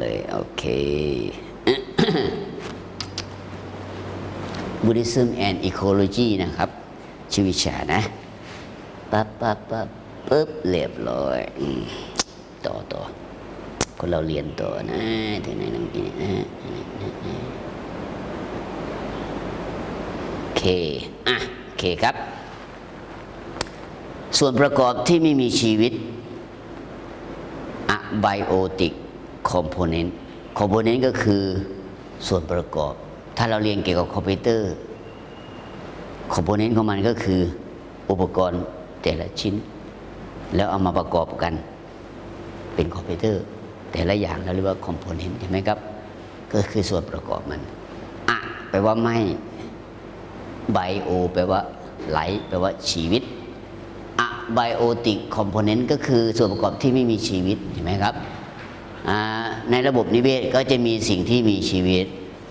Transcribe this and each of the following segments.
เลย โอเค Buddhism and Ecology นะครับ ชื่อวิชานะ ปั๊บปั๊บปั๊บปึ๊บเรียบร้อย ต่อต่อคนเราเรียนต่อนะถึงไหนน้ำกินนะโอเค อะ โอเคครับ ส่วนประกอบที่ไม่มีชีวิต abiotic component component ก็ คอมโพเนนต์คอมโพเนนต์ก็คือส่วนประกอบ ถ้าเราเรียนเกี่ยวกับคอมพิวเตอร์ component ของมันก็คืออุปกรณ์แต่ละชิ้น แล้วเอามาประกอบกัน เป็นคอมพิวเตอร์ แต่ละอย่างเราเรียกว่า component ใช่ไหมครับ ก็คือส่วนประกอบมันอะแปลว่าไม่ไบโอแปลว่าไหลแปลว่าชีวิตอะไบโอติกคอมโพเนนต์ก็คือส่วนประกอบที่ไม่มีชีวิตเห็นไหมครับ ในระบบนิเวศก็จะมีสิ่งที่มีชีวิต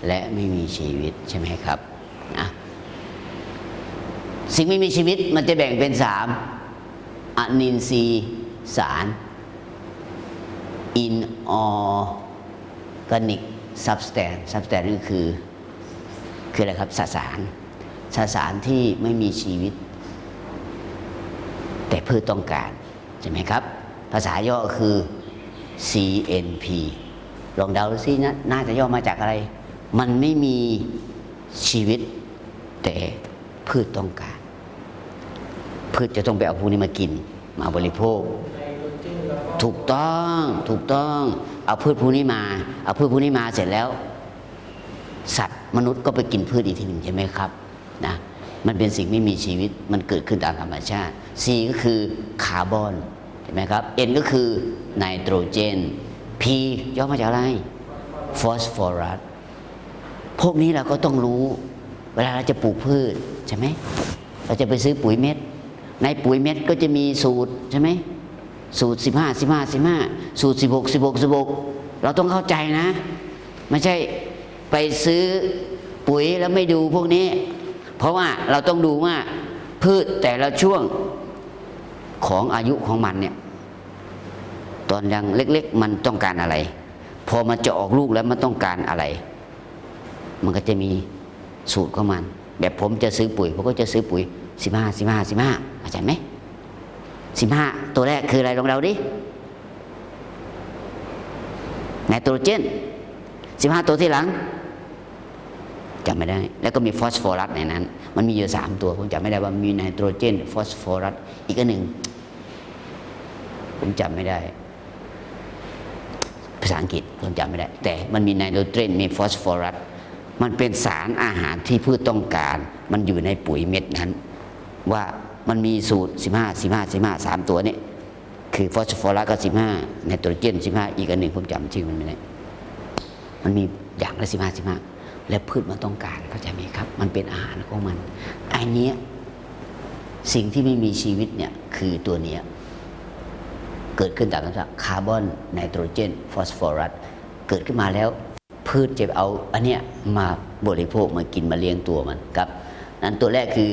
และไม่มีชีวิตใช่ไหมครับอะสิ่งไม่มีชีวิตมันจะแบ่งเป็นสามอะนินทรีย์สารอินออร์แกนิกซับสแตนซับสแตนก็คือคืออะไรครับสสารสสารที่ไม่มีชีวิต แต่พืชต้องการ ใช่ไหมครับ ภาษาย่อคือ CNP ลองเดาดูสินะน่าจะย่อมาจากอะไร มันไม่มีชีวิต แต่พืชต้องการ พืชจะต้องไปเอาพวกนี้มากิน มาบริโภค ถูกต้องถูกต้อง เอาพืชพวกนี้มา เอาพืชพวกนี้มาเสร็จแล้ว สัตว์มนุษย์ก็ไปกินพืชอีกทีหนึ่งใช่ไหมครับนะมันเป็นสิ่งไม่มีชีวิตมันเกิดขึ้นตามธรรมชาติ C ก็คือคาร์บอน เห็นไหมครับ N ก็คือไนโตรเจน P ย่อมาจากอะไรฟอสฟอรัสพวกนี้เราก็ต้องรู้ เวลาเราจะปลูกพืชใช่ไหมเราจะไปซื้อปุ๋ยเม็ด ในปุ๋ยเม็ดก็จะมีสูตรใช่ไหมสูตร 15 15 15 สูตร 16 16 16 เราต้องเข้าใจนะ ไม่ใช่ไปซื้อปุ๋ยแล้วไม่ดูพวกนี้ เพราะว่าเราต้องดูว่าพืชแต่ละช่วง ของอายุของมันเนี่ยตอนยังเล็ก ๆ มันต้องการอะไร พอมันจะออกลูกแล้วมันต้องการอะไร มันก็จะมีสูตรของมัน แบบผมจะซื้อปุ๋ยผมก็จะซื้อปุ๋ย15 15 15เข้าใจไหมสิบห้าตัวแรกคืออะไรลองเราดิไนโตรเจนสิบห้าตัวที่หลัง จำไม่ได้ แล้วก็มีฟอสฟอรัสในนั้น มันมีอยู่สามตัวผมจำไม่ได้ว่ามีไนโตรเจนฟอสฟอรัสอีกอันหนึ่งผมจำไม่ได้ ภาษาอังกฤษผมจำไม่ได้ แต่มันมีไนโตรเจนมีฟอสฟอรัสมันเป็นสารอาหารที่พืชต้องการ มันอยู่ในปุ๋ยเม็ดนั้น ว่ามันมีสูตร 15 15 15 3 ตัวนี่คือฟอสฟอรัสก็ 15ไนโตรเจน 15 อีกอันหนึ่งผมจำชื่อมันไม่ได้ มันมีอย่างละ15 15และพืชมันต้องการเข้าใจไหมครับ มันเป็นอาหารของมันไอเนี้ยสิ่งที่ไม่มีชีวิตเนี่ยคือตัวเนี้ยเกิดขึ้นตามธรรมชาติคาร์บอนไนโตรเจน ฟอสฟอรัสเกิดขึ้นมาแล้ว พืชจะเอาอันเนี้ยมาบริโภคมากินมาเลี้ยงตัวมันครับนั้นตัวแรกคือ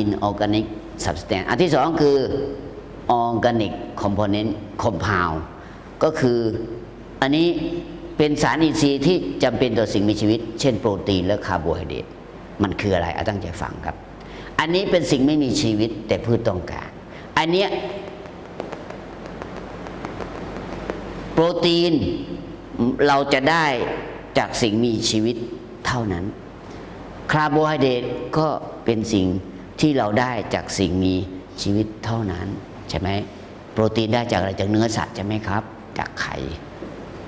inorganic substance อันที่สองคือ organic component compound ก็คืออันนี้ เป็นสารอินทรีย์ที่จำเป็นต่อสิ่งมีชีวิต เช่นโปรตีนและคาร์โบไฮเดรตมันคืออะไรเอาตั้งใจฟังครับ อันนี้เป็นสิ่งไม่มีชีวิตแต่พืชต้องการ อันเนี้ยโปรตีนเราจะได้จากสิ่งมีชีวิตเท่านั้น คาร์โบไฮเดรตก็เป็นสิ่งที่เราได้จากสิ่งมีชีวิตเท่านั้น ใช่ไหมโปรตีนได้จากอะไรจากเนื้อสัตว์ใช่ไหมครับ จากไข่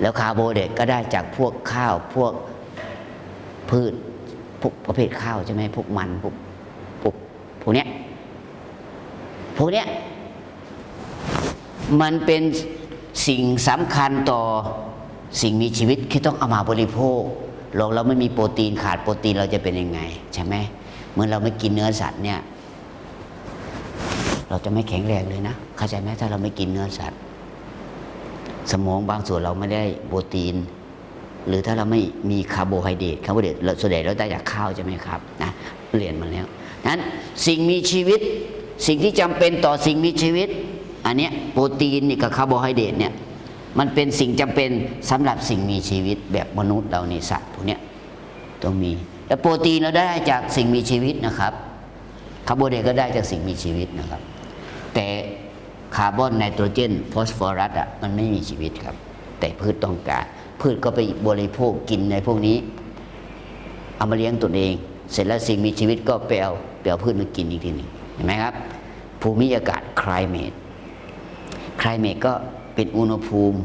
แล้วคาร์โบไฮเดรตก็ได้จากพวกข้าวพวกพืชพวกประเภทข้าวใช่ไหมพวกมันพวกพวกพวกเนี้ยพวกเนี้ยมันเป็นสิ่งสำคัญต่อสิ่งมีชีวิตที่ต้องเอามาบริโภคเราเราไม่มีโปรตีนขาดโปรตีนเราจะเป็นยังไง ใช่ไหมเมื่อเราไม่กินเนื้อสัตว์เนี่ย เราจะไม่แข็งแรงเลยนะเข้าใจไหมถ้าเราไม่กินเนื้อสัตว์ สมองบางส่วนเราไม่ได้โปรตีน หรือถ้าเราไม่มีคาร์โบไฮเดรตคาร์โบไฮเดรตเราส่วนใหญ่เราได้จากข้าวใช่ไหมครับนะเรียนมาแล้วนั้นสิ่งมีชีวิต สิ่งที่จำเป็นต่อสิ่งมีชีวิต อันเนี้ยโปรตีนกับคาร์โบไฮเดรตเนี่ยมันเป็นสิ่งจำเป็นสำหรับสิ่งมีชีวิตแบบมนุษย์เราในสัตว์พวกเนี้ยต้องมีแล้วโปรตีนเราได้จากสิ่งมีชีวิตนะครับคาร์โบไฮเดรตก็ได้จากสิ่งมีชีวิตนะครับ แต่ คาร์บอนไนโตรเจนฟอสฟอรัสอะมันไม่มีชีวิตครับ แต่พืชต้องการ พืชก็ไปบริโภคกินในพวกนี้ เอามาเลี้ยงตัวเอง เสร็จแล้วสิ่งมีชีวิตก็ไปเอาไปเอาพืชมากินอีกทีหนึ่งเห็นไหมครับ ภูมิอากาศ climate climate ก็เป็นอุณหภูมิ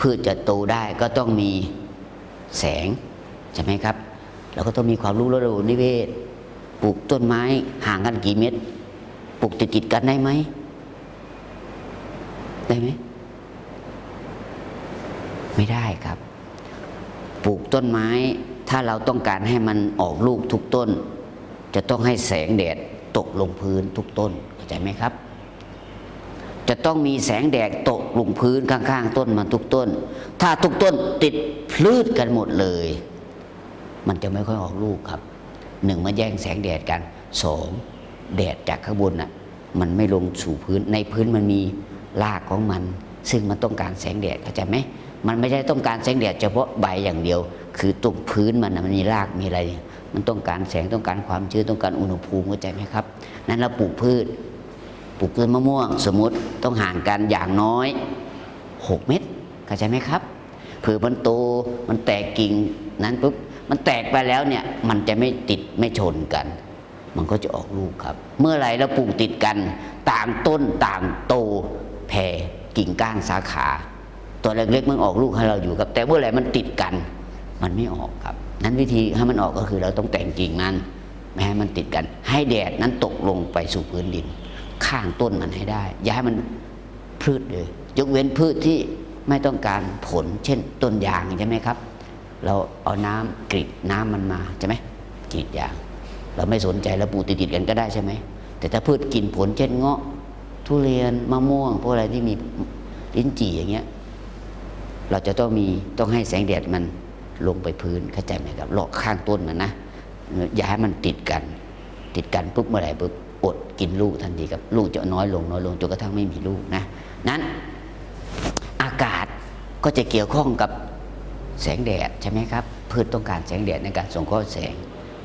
พืชจะโตได้ก็ต้องมีแสงใช่ไหมครับเราก็ต้องมีความรู้ระบบนิเวศ ปลูกต้นไม้ห่างกันกี่เมตร ปลูกติดติดกันได้ไหม ได้ไหม ไม่ได้ครับ ปลูกต้นไม้ ถ้าเราต้องการให้มันออกลูกทุกต้น จะต้องให้แสงแดดตกลงพื้นทุกต้นเข้าใจไหมครับ จะต้องมีแสงแดดตกลงพื้นข้างๆ ต้นมันทุกต้น ถ้าทุกต้นติดพลืดกันหมดเลย มันจะไม่ค่อยออกลูกครับหนึ่งมันแย่งแสงแดดกันสองแดดจากข้างบนน่ะ มันไม่ลงสู่พื้นในพื้นมันมี รากของมัน ซึ่งมันต้องการแสงแดดเข้าใจไหมมันไม่ใช่ต้องการแสงแดดเฉพาะใบอย่างเดียว คือตรงพื้นมันนะมันมีรากมีอะไร มันต้องการแสงต้องการความชื้นต้องการอุณหภูมิเข้าใจไหมครับ นั้นเราปลูกพืช ปลูกต้นมะม่วง สมมติต้องห่างกันอย่างน้อย 6 เมตรเข้าใจไหมครับเผื่อมันโตมันแตกกิ่งนั้นปุ๊บมันแตกไปแล้วเนี่ยมันจะไม่ติดไม่ชนกัน มันก็จะออกลูกครับ เมื่อไหร่เราปลูกติดกัน ต่างต้นต่างโต ผ่กิ่งก้านสาขา ตัวเล็กๆมันออกลูกให้เราอยู่ครับ แต่เมื่อไหร่มันติดกัน มันไม่ออกครับ นั้นวิธีให้มันออกก็คือเราต้องแต่งกิ่งนั้นไม่ให้มันติดกัน ให้แดดนั้นตกลงไปสู่พื้นดิน ข้างต้นมันให้ได้ อย่าให้มันพืชเลย ยกเว้นพืชที่ไม่ต้องการผล เช่นต้นยางใช่ไหมครับ เราเอาน้ำกรีดน้ำมันมาใช่ไหมกรีดยาง เราไม่สนใจเราปลูกติดๆกันก็ได้ใช่ไหมแต่ถ้าพืชกินผลเช่นเงาะ ทุเรียนมะม่วงพวกอะไรที่มีลิ้นจี่อย่างเงี้ย เราจะต้องมีต้องให้แสงแดดมันลงไปพื้นเข้าใจไหมครับเลาะข้างต้นมันนะอย่าให้มันติดกัน ติดกันปุ๊บเมื่อไหร่ปุ๊บอดกินลูกทันทีครับลูกจะน้อยลงน้อยลงจนกระทั่งไม่มีลูกนะ นั้นอากาศก็จะเกี่ยวข้องกับแสงแดดใช่ไหมครับพืชต้องการแสงแดดในการส่งข้อแสง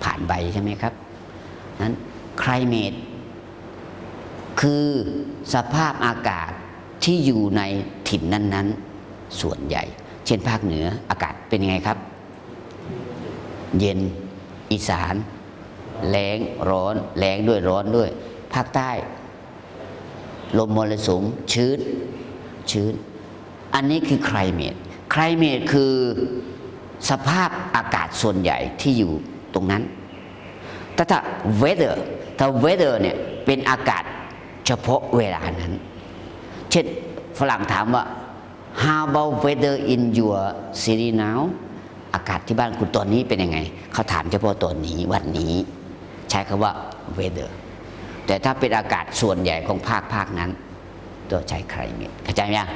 ผ่านใบใช่ไหมครับนั้น climate คือสภาพอากาศที่อยู่ในถิ่นนั้น ๆ ส่วนใหญ่ เช่นภาคเหนืออากาศเป็นยังไงครับ เย็นอีสานแรงร้อนแรงด้วยร้อนด้วย ภาคใต้ ลมมรสุมชื้น ชื้น อันนี้คือ climate climate คือสภาพอากาศส่วนใหญ่ที่อยู่ตรงนั้น แต่ถ้า weather ถ้า weather เนี่ยเป็นอากาศ เฉพาะเวลานั้น เช่นฝรั่งถามว่า how about weather in your city now อากาศที่บ้านคุณตอนนี้เป็นยังไง เขาถามเฉพาะตอนนี้วันนี้ ใช้คำว่า weather แต่ถ้าเป็นอากาศส่วนใหญ่ของภาคภาคนั้นตัวใช้ climate เข้าใจไหมยัง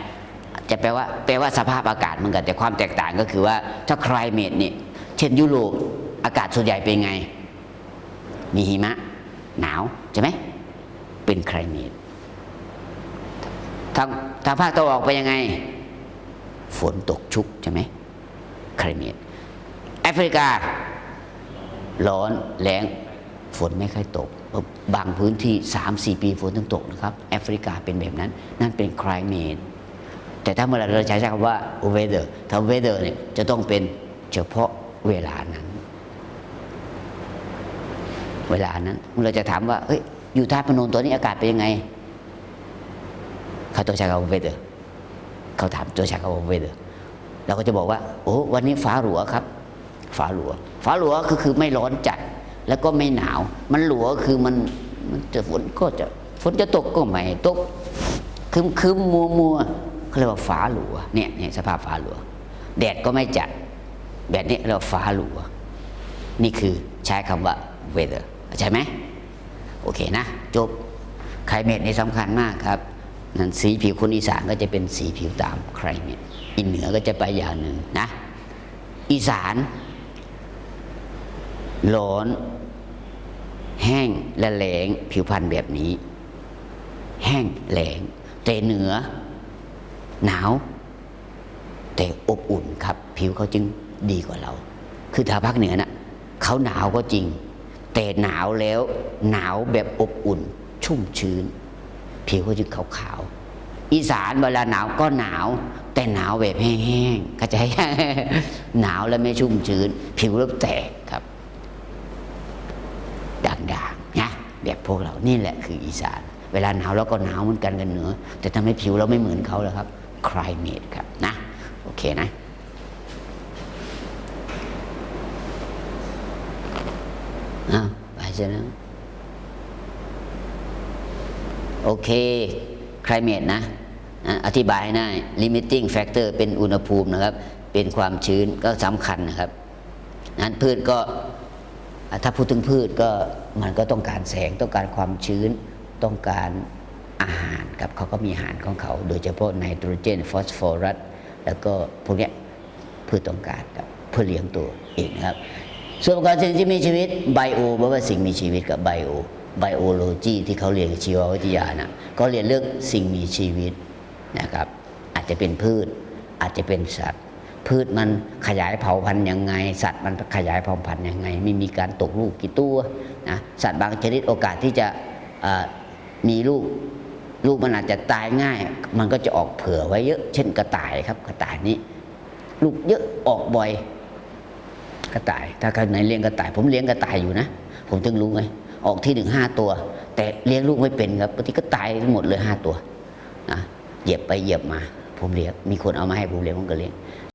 จะแปลว่าแปลว่าสภาพอากาศเหมือนกันแต่ความแตกต่างก็คือว่าถ้า climate เนี่ยเช่นยุโรปอากาศส่วนใหญ่เป็นไง มีหิมะ หนาวใช่ไหม เป็น climate ทางทางภาคตะวันออกไปยังไง ฝนตกชุกใช่ไหม climate แอฟริกา ร้อนแรงฝนไม่ค่อยตก บางพื้นที่ 3-4 ปีฝนต้องตกนะครับ แอฟริกาเป็นแบบนั้น นั่นเป็น climate แต่ถ้าเมื่อไรเราใช้คำว่า weather ถ้า weather เนี่ยจะต้องเป็นเฉพาะเวลานั้น เวลานั้นเราจะถามว่าเฮ้ย อยู่ท่าพนมตัวนี้อากาศเป็นยังไง เขาตัวช้คำว่า weather เขาถามตัวช้คำว่า weather เราก็จะบอกว่า โอ้วันนี้ฟ้าหลัวครับ ฟ้าหลัว ฟ้าหลัวก็คือไม่ร้อนจัด แล้วก็ไม่หนาว มันหลัวคือมันมันจะฝนก็จะฝนจะตกก็ไม่ตกคึมคึมมัวมัวเขาเรียกว่าฟ้าหลัวเนี่ยเนี่ยสภาพฟ้าหลัว แดดก็ไม่จัดแบบนี้เรียกว่าฟ้าหลัว นี่คือใช้คำว่า weather เข้าใจไหม โอเคนะ จบไคลเมตนี่สำคัญมากครับนั่นสีผิวคนอีสานก็จะเป็นสีผิวตามไคลเมตอินเหนือก็จะไปอย่างหนึ่งนะ อีสานร้อน แห้งและแหลงผิวพรรณแบบนี้ แห้งแหลงแต่เหนือ หนาว แต่อบอุ่นครับ ผิวเขาจึงดีกว่าเรา คือทางภาคเหนือน่ะเขาหนาวก็จริง แต่หนาวแล้วหนาวแบบอบอุ่น ชุ่มชื้น ผิวเขาจึงขาวๆอีสานเวลาหนาวก็หนาว แต่หนาวแบบแห้งๆเข้าใจหนาวแล้วไม่ชุ่มชื้น ผิวเริ่มแตกครับด่างๆนะแบบพวกเรานี่แหละคืออีสาน เวลาหนาวเราก็หนาวเหมือนกันกันเหนือแต่ทำให้ผิวเราไม่เหมือนเขาแล้วครับ climate ครับนะ โอเคนะ อ้าวไปซะแล้วโอเค climate นะ อธิบายให้ได้ limiting factor เป็นอุณหภูมินะครับ เป็นความชื้นก็สำคัญนะครับ นั้นพืชก็ถ้าพูดถึงพืชก็มันก็ต้องการแสงต้องการความชื้นต้องการอาหารครับเขาก็มีอาหารของเขา โดยเฉพาะไนโตรเจนฟอสฟอรัสแล้วก็พวกนี้พืชต้องการครับเพื่อเลี้ยงตัวเองครับ ส่วนประกอบสิ่งที่มีชีวิตไบโอแปลว่าสิ่งมีชีวิตกับไบโอไบโอโลจีที่เขาเรียนชีววิทยานะก็เรียนเรื่องสิ่งมีชีวิตนะครับ อาจจะเป็นพืช อาจจะเป็นสัตว์ พืชมันขยายเผ่าพันธุ์ยังไง สัตว์มันขยายเผ่าพันธุ์ยังไง ไม่มีการตกลูกกี่ตัวนะสัตว์บางชนิดโอกาสที่จะมีลูกลูกมันอาจจะตายง่าย มันก็จะออกเผื่อไว้เยอะ เช่นกระต่ายครับ กระต่ายนี้ ลูกเยอะออกบ่อย กระต่าย ถ้าใครไหนเลี้ยงกระต่าย ผมเลี้ยงกระต่ายอยู่นะ ผมถึงรู้ไงออกที่หนึ่งห้าตัว แต่เลี้ยงลูกไม่เป็นครับบางทีก็ตายหมดเลยห้าตัวนะเหยียบไปเหยียบมา ผมเลี้ยงมีคนเอามาให้ผมเลี้ยงผมก็เลี้ยง